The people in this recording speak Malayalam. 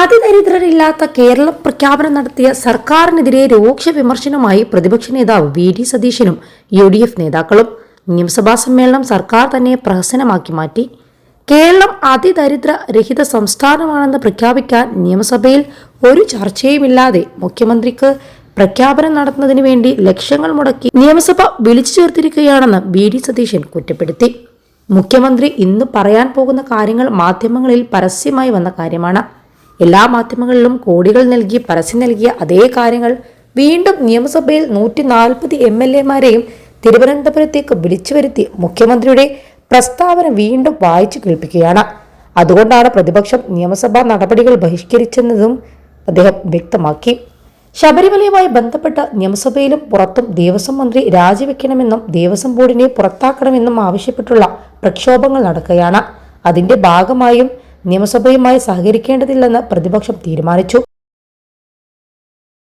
അതിദരിദ്രരില്ലാത്ത കേരളം പ്രഖ്യാപനം നടത്തിയ സർക്കാരിനെതിരെ രൂക്ഷ വിമർശനവുമായി പ്രതിപക്ഷ നേതാവ് വി ഡി സതീശനും യു ഡി എഫ് നേതാക്കളും നിയമസഭാ സമ്മേളനം സർക്കാർ തന്നെ പ്രഹസനമാക്കി മാറ്റി. കേരളം അതിദരിദ്ര രഹിത സംസ്ഥാനമാണെന്ന് പ്രഖ്യാപിക്കാൻ നിയമസഭയിൽ ഒരു ചർച്ചയുമില്ലാതെ മുഖ്യമന്ത്രിക്ക് പ്രഖ്യാപനം നടത്തുന്നതിന് വേണ്ടി ലക്ഷങ്ങൾ മുടക്കി നിയമസഭ വിളിച്ചു ചേർത്തിരിക്കുകയാണെന്ന് വി ഡി സതീശൻ കുറ്റപ്പെടുത്തി. മുഖ്യമന്ത്രി ഇന്ന് പറയാൻ പോകുന്ന കാര്യങ്ങൾ മാധ്യമങ്ങളിൽ പരസ്യമായി വന്ന കാര്യമാണ്. എല്ലാ മാധ്യമങ്ങളിലും കോടികൾ നൽകി പരസ്യം നൽകിയ അതേ കാര്യങ്ങൾ വീണ്ടും നിയമസഭയിൽ നൂറ്റി നാൽപ്പത് എം എൽ എമാരെയും തിരുവനന്തപുരത്തേക്ക് വിളിച്ചു വരുത്തി മുഖ്യമന്ത്രിയുടെ പ്രസ്താവന വീണ്ടും വായിച്ചു കേൾപ്പിക്കുകയാണ്. അതുകൊണ്ടാണ് പ്രതിപക്ഷം നിയമസഭാ നടപടികൾ ബഹിഷ്കരിച്ചെന്നതും അദ്ദേഹം വ്യക്തമാക്കി. ശബരിമലയുമായി ബന്ധപ്പെട്ട് നിയമസഭയിലും പുറത്തും ദേവസ്വം മന്ത്രി രാജിവെക്കണമെന്നും ദേവസ്വം ബോർഡിനെ പുറത്താക്കണമെന്നും ആവശ്യപ്പെട്ടുള്ള പ്രക്ഷോഭങ്ങൾ നടക്കുകയാണ്. അതിന്റെ ഭാഗമായും നിയമസഭയുമായി സഹകരിക്കേണ്ടതില്ലെന്ന് പ്രതിപക്ഷം തീരുമാനിച്ചു.